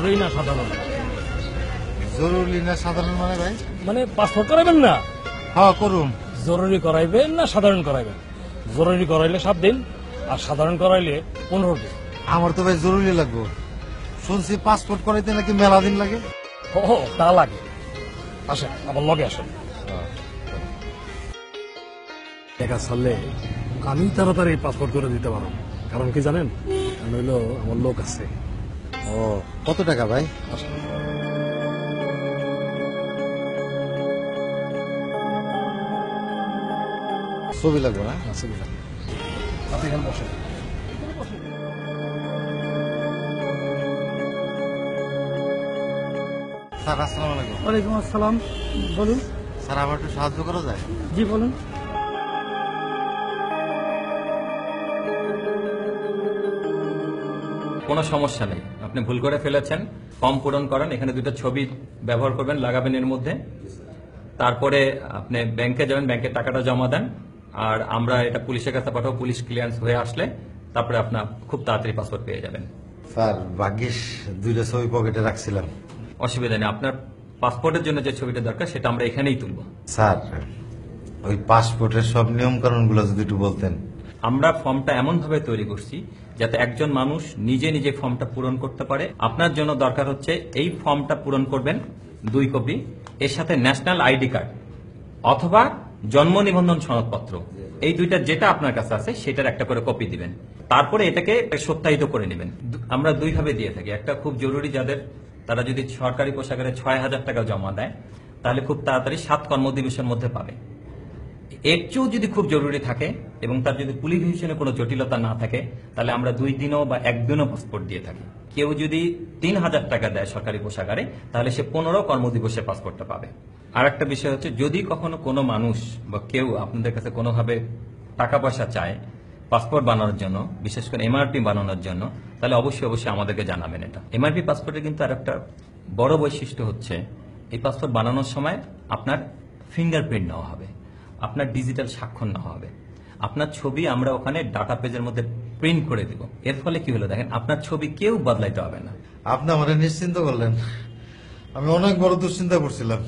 জরুরি না সাধারণ? জরুরি না সাধারণ মানে ভাই? মানে পাসপোর্ট করাবেন না? হ্যাঁ করুন জরুরি করাইবেন না সাধারণ করাইবেন? জরুরি করাইলে সাত দিন আর সাধারণ করাইলে পনেরো দিন। আমার তো ভাই জরুরি লাগবে। শুনছি পাসপোর্ট করাইতে নাকি মেলা দিন লাগে? ও তা লাগে। আসেন আমার লগে আসেন। টাকা ছাড়লে আমি তাড়াতাড়ি পাসপোর্ট করে দিতে পারব। কারণ কি জানেন? হইল আমার লোক আছে। ও কত টাকা ভাই? ছবি লাগবে না? আপনি এখানে বসেন। স্যার আসসালামু আলাইকুম। ওয়ালাইকুম আসসালাম। বলুন। স্যার আমার একটু সাহায্য করা যায়? জি বলুন। কোনো সমস্যা নেই। আপনি ভুল করে ফেলেছেন ফর্ম পূরণ করেন এখানে দুটো ছবি ব্যবহার করবেন লাগাবেন এর মধ্যে। তারপরে আপনি ব্যাংকে যাবেন ব্যাংকে টাকাটা জমা দেন আর আমরা এটা পুলিশের কাছে পাঠাবো পুলিশ ক্লিয়ারেন্স হয়ে আসলে তারপরে আপনার খুব তাড়াতাড়ি পাসপোর্ট পেয়ে যাবেন। স্যার ভাগ্যিস দুইটা ছবি পকেটে রাখছিলাম। অসুবিধা নেই আপনার পাসপোর্টের জন্য যে ছবিটা দরকার সেটা আমরা এখানেই তুলবো। স্যার ওই পাসপোর্টের সব নিয়ম কানুনগুলো যদি একটু বলতেন। আমরা ফর্মটা এমন ভাবে তৈরি করছি যাতে একজন মানুষ নিজে নিজে ফর্মটা পূরণ করতে পারে। আপনার জন্য দরকার হচ্ছে এই ফর্মটা পূরণ করবেন দুই কপি, এর সাথে ন্যাশনাল আইডি কার্ড অথবা জন্ম নিবন্ধন সনদপত্র। এই দুইটা যেটা আপনার কাছে আছে, সেটার একটা করে কপি দিবেন। তারপরে এটাকে সত্যায়িত করে নেবেন। আমরা দুইভাবে দিয়ে থাকি। একটা খুব জরুরি যাদের, তারা যদি সরকারি পোশাকের ছয় হাজার টাকা জমা দেয়, তাহলে খুব তাড়াতাড়ি সাত কর্মদিবসের মধ্যে পাবে। এর চেয়েও যদি খুব জরুরি থাকে এবং তার যদি পুলিশ ভিশনে কোনো জটিলতা না থাকে, তাহলে আমরা দুই দিনও বা একদিনও পাসপোর্ট দিয়ে থাকি। কেউ যদি তিন হাজার টাকা দেয় সরকারি পোশাকারে তাহলে সে পনেরো কর্মদিবসে পাসপোর্টটা পাবে। আর একটা বিষয় হচ্ছে, যদি কখনো কোনো মানুষ বা কেউ আপনাদের কাছে কোনোভাবে টাকা পয়সা চায় পাসপোর্ট বানানোর জন্য, বিশেষ করে এমআরপি বানানোর জন্য, তাহলে অবশ্যই অবশ্যই আমাদেরকে জানাবেন এটা। এমআরপি পাসপোর্টে কিন্তু আর একটা বড় বৈশিষ্ট্য হচ্ছে, এই পাসপোর্ট বানানোর সময় আপনার ফিঙ্গারপ্রিন্ট নেওয়া হবে। আপনার ডিজিটাল স্বাক্ষর নেওয়া হবে। আপনার ছবি আমরা ওখানে ডাটা পেজের মধ্যে প্রিন্ট করে দিব। এর ফলে কি হলো দেখেন আপনার ছবি কেউ বদলাইতে হবে না। আপনি আমার নিশ্চিন্ত করলেন। আমি অনেক বড় দুশ্চিন্তা করছিলাম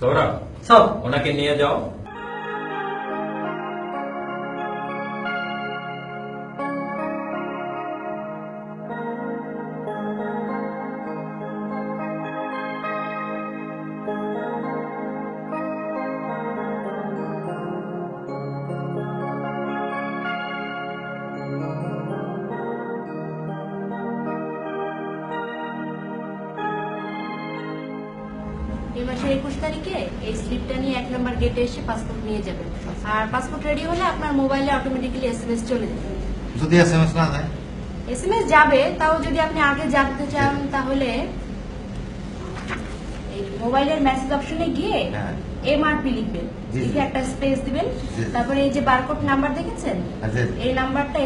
সৌরভ সব ওনাকে নিয়ে যাও। মাসের একুশ তারিখে এই স্লিপটা নিয়ে এক নম্বর গেটে এসে পাসপোর্ট নিয়ে যাবেন। আর পাসপোর্ট রেডি হলে আপনার মোবাইলে অটোমেটিক্যালি এসএমএস চলে যাবে। যদি এস এম এস না যায় এসএমএস যাবে তাও যদি আপনি আগে জানতে চান তাহলে মোবাইলের মেসেজ অপশনে গিয়ে হ্যাঁ। এমআরপি লিখবেন। জি, জি। লিখে একটা স্পেস দিবেন। তারপরে এই যে বারকোড নাম্বার দেখেছেন? হ্যাঁ। এই নাম্বারটা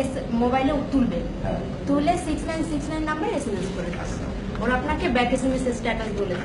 মোবাইলে তুলবেন। হ্যাঁ। তুলে six nine six nine number S M S করে দেবেন। ওরা আপনাকে ব্যাক এসএমএস স্ট্যাটাস বলে দেবে।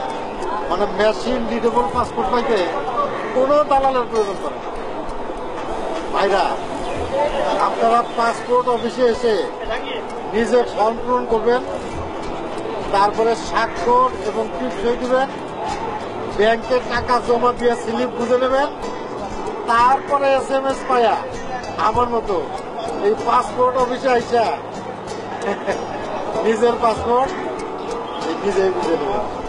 মানে মেশিন রিডেবল পাসপোর্ট পাইতে কোনো দালালের প্রয়োজন না। ভাইরা, আপনারা পাসপোর্ট অফিসে এসে নিজে ফর্ম পূরণ করবেন, তারপরে স্বাক্ষর এবং টিপসই দিবেন, ব্যাংকে টাকা জমা দিয়ে স্লিপ বুঝে নেবেন, তারপরে এস এম এস পায়া আমার মতো এই পাসপোর্ট অফিসে আইসা নিজের পাসপোর্ট নিজেই বুঝে নেবেন